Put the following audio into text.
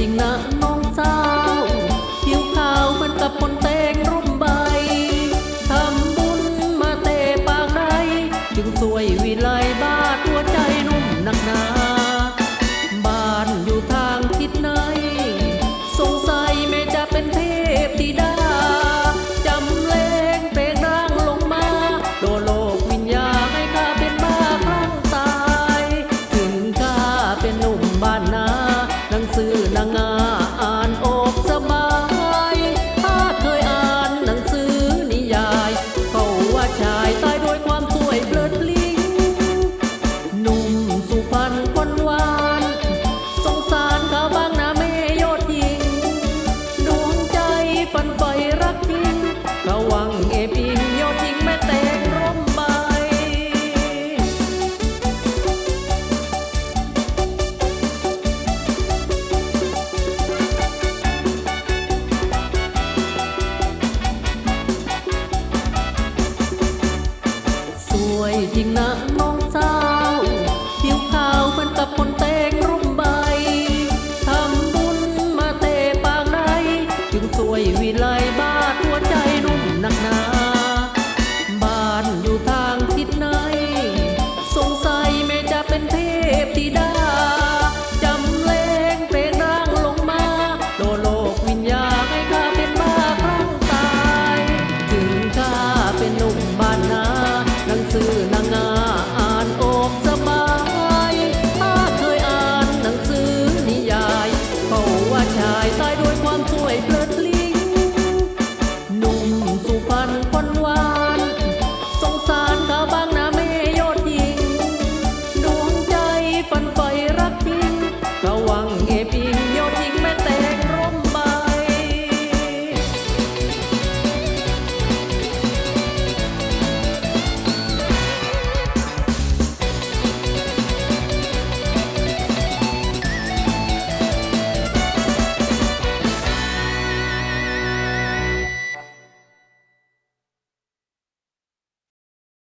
จริงนะน้องสาวผิวขาวเหมือนกับคนแตงร่มใบทำบุญมาเตปากใดจึงสวยวิลา nanga 为情难 ชายตายด้วยความป่วยเปลิดเปลี่ยน